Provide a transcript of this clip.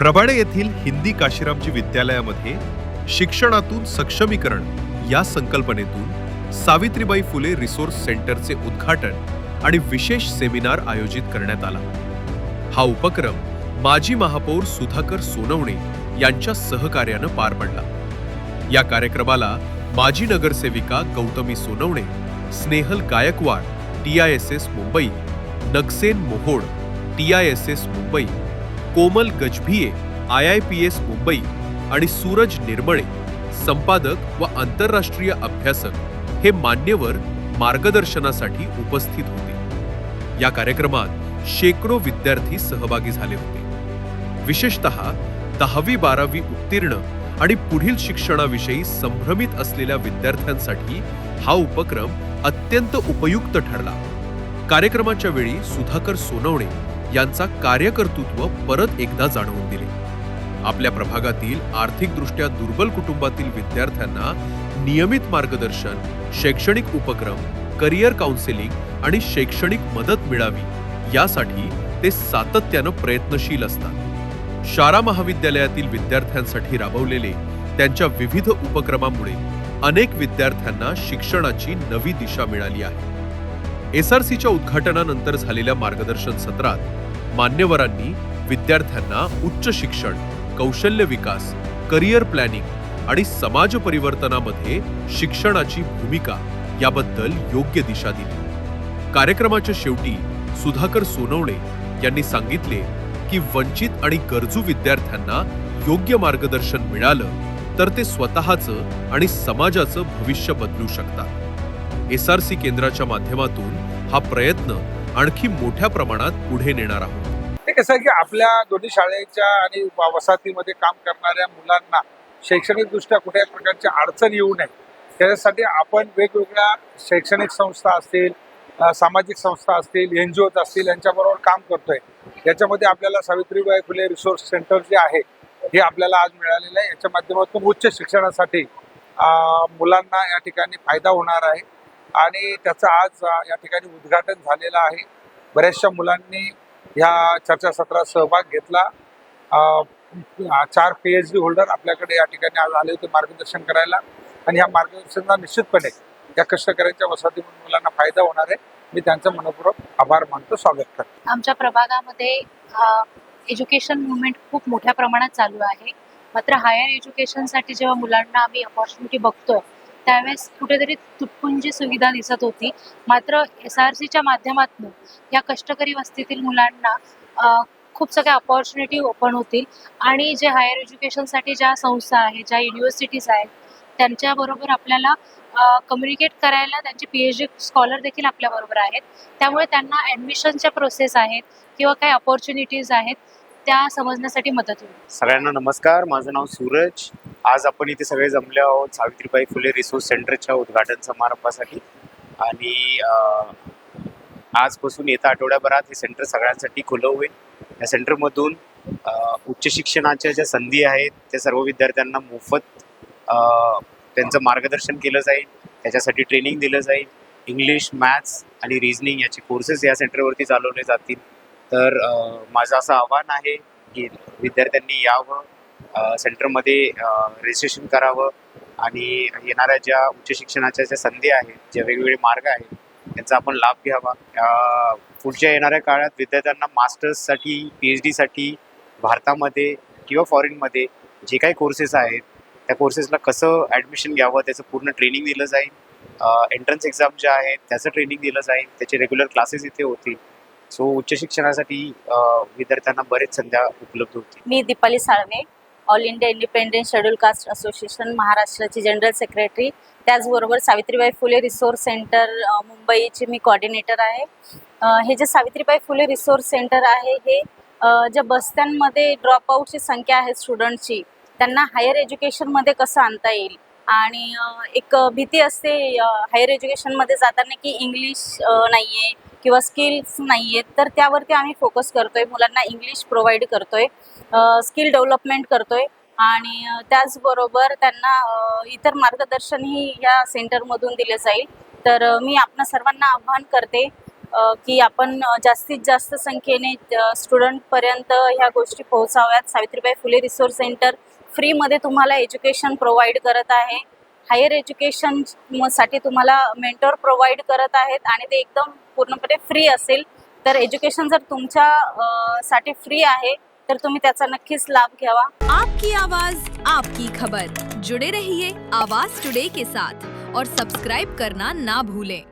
रबाडे येथील हिंदी काशीरामजी विद्यालयामध्ये शिक्षणातून सक्षमीकरण या संकल्पनेतून सावित्रीबाई फुले रिसोर्स सेंटरचे उद्घाटन आणि विशेष सेमिनार आयोजित करण्यात आला. हा उपक्रम माजी महापौर सुधाकर सोनवणे यांच्या सहकार्यानं पार पडला. या कार्यक्रमाला माजी नगरसेविका Gautami Sonawane Snehal Gaikwad T I S S Mumbai नक्सेन Mohod T I S S Mumbai Komal Gajbhiye I I P S Mumbai आणि सूरज निर्मळे संपादक व आंतरराष्ट्रीय अभ्यासक हे मान्यवर मार्गदर्शनासाठी उपस्थित होते. या कार्यक्रमात शेकडो विद्यार्थी सहभागी झाले होते. विशेषतः दहावी बारावी उत्तीर्ण आणि पुढील शिक्षणाविषयी संभ्रमित असलेल्या विद्यार्थ्यांसाठी हा उपक्रम अत्यंत उपयुक्त ठरला. कार्यक्रमाच्या वेळी सुधाकर सोनवणे यांचा कार्यकर्तृत्व परत एकदा जाणवून दिले. आपल्या प्रभागातील आर्थिकदृष्ट्या दुर्बल कुटुंबातील विद्यार्थ्यांना नियमित मार्गदर्शन शैक्षणिक उपक्रम करिअर काउन्सिलिंग आणि शैक्षणिक मदत मिळावी यासाठी ते सातत्यानं प्रयत्नशील असतात. शाळा महाविद्यालयातील विद्यार्थ्यांसाठी राबवलेले त्यांच्या विविध उपक्रमामुळे अनेक विद्यार्थ्यांना शिक्षणाची नवी दिशा मिळाली आहे. एसआरसीच्या उद्घाटनानंतर झालेल्या मार्गदर्शन सत्रात मान्यवरांनी विद्यार्थ्यांना उच्च शिक्षण कौशल्य विकास करिअर प्लॅनिंग आणि समाज परिवर्तनामध्ये शिक्षणाची भूमिका याबद्दल योग्य दिशा दिली. कार्यक्रमाच्या शेवटी सुधाकर सोनवणे यांनी सांगितले की वंचित आणि गरजू विद्यार्थ्यांना योग्य मार्गदर्शन मिळालं तर ते स्वतःचं आणि समाजाचं भविष्य बदलू शकतात. एस आर सी केंद्राच्या माध्यमातून हा प्रयत्न आणखी मोठ्या प्रमाणात पुढे नेणार आहोत. ते कसं आहे की आपल्या दोन्ही शाळेच्या आणि व- वसाहतीमध्ये काम करणाऱ्या मुलांना शैक्षणिकदृष्ट्या कुठल्याही प्रकारची अडचण येऊ नये. त्याच्यासाठी आपण वेगवेगळ्या शैक्षणिक संस्था असतील सामाजिक संस्था असतील एन जी ओज असतील यांच्याबरोबर काम करतोय. याच्यामध्ये आपल्याला सावित्रीबाई फुले रिसोर्स सेंटर जे आहे हे आपल्याला आज मिळालेलं आहे. याच्या माध्यमातून उच्च शिक्षणासाठी मुलांना या ठिकाणी फायदा होणार आहे. आणि त्याचं आज या ठिकाणी उद्घाटन झालेलं आहे. बऱ्याचशा मुलांनी ह्या चर्चासत्रात सहभाग घेतला. चार पी एच डी होल्डर आपल्याकडे या ठिकाणी आज आले होते मार्गदर्शन करायला. आणि ह्या मार्गदर्शनाला निश्चितपणे या कष्टकऱ्यांच्या वसाहतीमधून मुलांना फायदा होणार आहे. मी त्यांचं मनपूर्वक आभार मानतो. स्वागत करतो. आमच्या प्रभागामध्ये एज्युकेशन मुवमेंट खूप मोठ्या प्रमाणात चालू आहे. मात्र हायर एज्युकेशनसाठी जेव्हा मुलांना आम्ही अपॉर्च्युनिटी बघतोय त्यावेळेस कुठेतरी तुटपुंजी सुविधा दिसत होती. मात्र एस आर सीच्या माध्यमातून या कष्टकरी वस्तीतील मुलांना खूप सगळ्या अपॉर्च्युनिटी ओपन होतील. आणि जे हायर एज्युकेशनसाठी ज्या संस्था आहेत ज्या युनिव्हर्सिटीज आहेत त्यांच्याबरोबर आपल्याला कम्युनिकेट करायला त्यांचे पी एच डी स्कॉलर देखील आपल्याबरोबर आहेत. त्यामुळे त्यांना ॲडमिशनच्या प्रोसेस आहेत किंवा काही अपॉर्च्युनिटीज आहेत. त्या समजण्यासाठी मदत होईल. सगळ्यांना नमस्कार माझं नाव सूरज. आज आपण इथे सगळे जमले आहोत सावित्रीबाई फुले रिसोर्स सेंटरच्या उद्घाटन समारंभासाठी. आणि आजपासून येत्या आठवड्याभरात हे सेंटर सगळ्यांसाठी खुलं होईल. या सेंटरमधून उच्च शिक्षणाच्या ज्या संधी आहेत त्या सर्व विद्यार्थ्यांना मोफत त्यांचं मार्गदर्शन केलं जाईल. त्याच्यासाठी ट्रेनिंग दिलं जाईल. इंग्लिश मॅथ्स आणि रिझनिंग याचे कोर्सेस या सेंटरवरती चालवले जातील. तर माझं असं आव्हान आहे की विद्यार्थ्यांनी यावं सेंटरमध्ये रजिस्ट्रेशन करावं आणि येणाऱ्या ज्या उच्च शिक्षणाच्या ज्या संधी आहेत ज्या वेगवेगळे मार्ग आहेत त्यांचा आपण लाभ घ्यावा. पुढच्या येणाऱ्या काळात विद्यार्थ्यांना मास्टर्ससाठी पी एच डीसाठी भारतामध्ये किंवा फॉरेनमध्ये जे काही कोर्सेस आहेत त्या कोर्सेसला कसं ॲडमिशन घ्यावं त्याचं पूर्ण ट्रेनिंग दिलं जाईल. एंट्रन्स एक्झाम ज्या आहेत त्याचं ट्रेनिंग दिलं जाईल त्याचे रेग्युलर क्लासेस इथे होतील. सो उच्च शिक्षणासाठी विद्यार्थ्यांना बरेच संध्या उपलब्ध होती मी Deepali Salve all India independent schedule caste association महाराष्ट्राची जनरल सेक्रेटरी. त्याचबरोबर सावित्रीबाई फुले रिसोर्स सेंटर मुंबईची मुंबईचे मी कॉर्डिनेटर आहे. हे जे सावित्रीबाई फुले रिसोर्स सेंटर आहे हे ज्या बस्त्यांमध्ये ड्रॉपआउटची संख्या आहे स्टुडंटची त्यांना हायर एज्युकेशनमध्ये कसं आणता येईल? आणि एक भीती असते हायर एज्युकेशनमध्ये जाताना की इंग्लिश नाही आहे किंवा स्किल्स नाही आहेत तर त्यावरती आम्ही फोकस करतोय. मुलांना इंग्लिश प्रोव्हाइड करतोय. स्किल डेव्हलपमेंट करतोय. आणि त्याचबरोबर त्यांना इतर मार्गदर्शनही या सेंटरमधून दिले जाईल. तर मी आपणा सर्वांना आव्हान करते की आपण जास्तीत जास्त संख्येने स्टुडंटपर्यंत ह्या गोष्टी पोहोचाव्यात. सावित्रीबाई फुले रिसोर्स सेंटर फ्रीमध्ये तुम्हाला एज्युकेशन प्रोव्हाइड करत आहे. हायर एज्युकेशनसाठी तुम्हाला मेंटॉर प्रोव्हाइड करत आहेत आणि ते एकदम पूर्णपणे फ्री असेल. तर एज्युकेशन जर तुमच्या साठी फ्री आहे तर तुम्ही त्याचा नक्कीच लाभ घ्यावा. आपकी आवाज आपकी खबर. जुड़े रहिए आवाज टुडे के साथ और सब्सक्राइब करना ना भूलें।